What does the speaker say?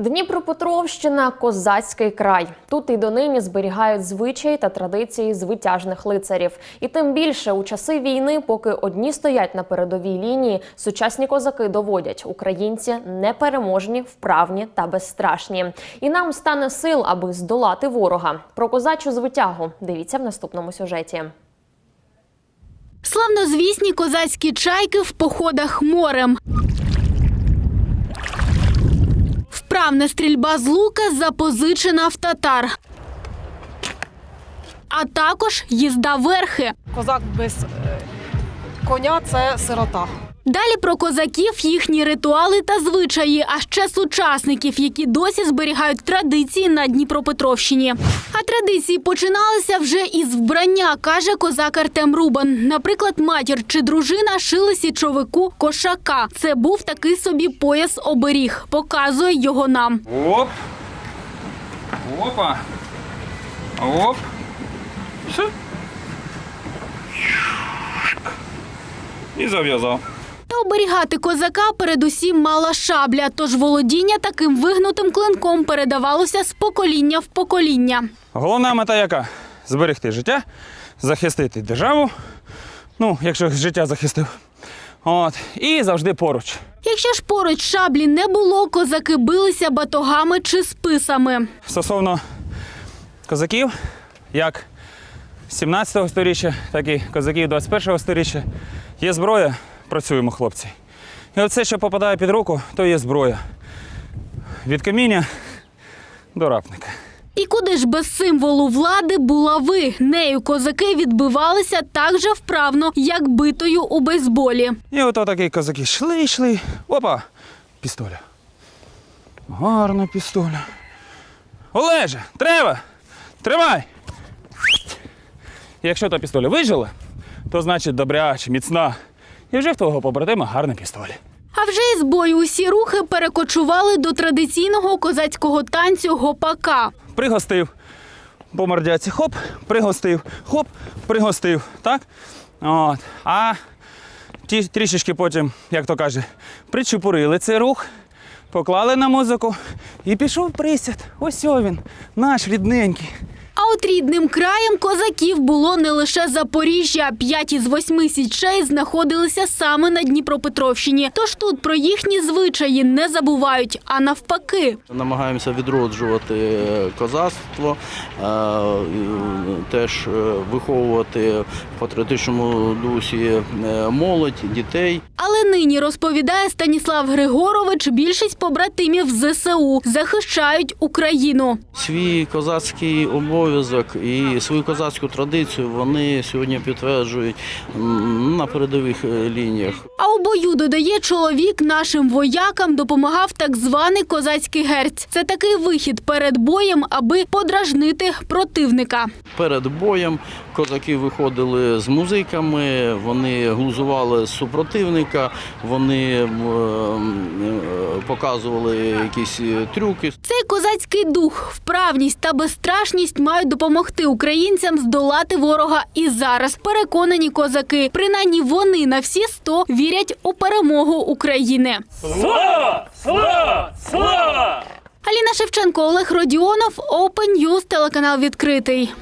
Дніпропетровщина козацький край. Тут і донині зберігають звичаї та традиції звитяжних лицарів. І тим більше у часи війни, поки одні стоять на передовій лінії, сучасні козаки доводять українці непереможні, вправні та безстрашні. І нам стане сил, аби здолати ворога. Про козачу звитягу дивіться в наступному сюжеті. Славнозвісні козацькі чайки в походах морем. Вправна стрільба з лука запозичена в татар. А також їзда верхи. Козак без е, коня це сирота. Далі про козаків, їхні ритуали та звичаї, а ще сучасників, які досі зберігають традиції на Дніпропетровщині. А традиції починалися вже із вбрання, каже козак Артем Рубан. Наприклад, матір чи дружина шили січовику кошака. Це був такий собі пояс оберіг. Показує його нам. Оп. Опа. Оп. Все. І зав'язав. Та оберігати козака передусім мала шабля, тож володіння таким вигнутим клинком передавалося з покоління в покоління. Головна мета яка? Зберегти життя, захистити державу. Ну, якщо життя захистив. От. І завжди поруч. Якщо ж поруч шаблі не було, козаки билися батогами чи списами. Стосовно козаків, як 17 століття, так і козаків 21 століття, є зброя, працюємо, хлопці. І оце, що попадає під руку, то є зброя. Від каміння до рапника. І куди ж без символу влади була ви? Нею козаки відбивалися так же вправно, як битою у бейсболі. І ото такі козаки йшли, йшли. Опа! Пістоля. Гарна пістоля. Олеже, треба! Тримай! Якщо та пістоля вижила, то значить добряче, міцна. І вже в твого побратима гарна пістоля. А вже із бою усі рухи перекочували до традиційного козацького танцю гопака. Пригостив. По мордяці хоп, пригостив, хоп, пригостив. Так? От. А ті трішечки потім, як то каже, причепурили цей рух, поклали на музику і пішов присяд. Ось він, наш рідненький. От рідним краєм козаків було не лише Запоріжжя. П'ять із восьми січей знаходилися саме на Дніпропетровщині. Тож тут про їхні звичаї не забувають, а навпаки. Намагаємося відроджувати е, козацтво, е, теж е, виховувати в патріотичному дусі молодь, дітей. Але нині розповідає Станіслав Григорович, більшість побратимів ЗСУ захищають Україну. Свій козацький обов'язок і свою козацьку традицію вони сьогодні підтверджують на передових е, лініях. А у бою додає чоловік нашим воякам допомагав так званий козацький герць. Це такий вихід перед боєм, аби подражнити противника. Перед боєм козаки виходили з музиками, вони глузували супротивника, вони е, показували якісь е, трюки. Цей козацький дух, вправність та безстрашність мають допомогти українцям здолати ворога і зараз. Переконані козаки. Принаймні вони на всі сто вірять у перемогу України. Слава! Слава! Слава! Аліна Шевченко, Олег Родіонов, Open News, телеканал відкритий.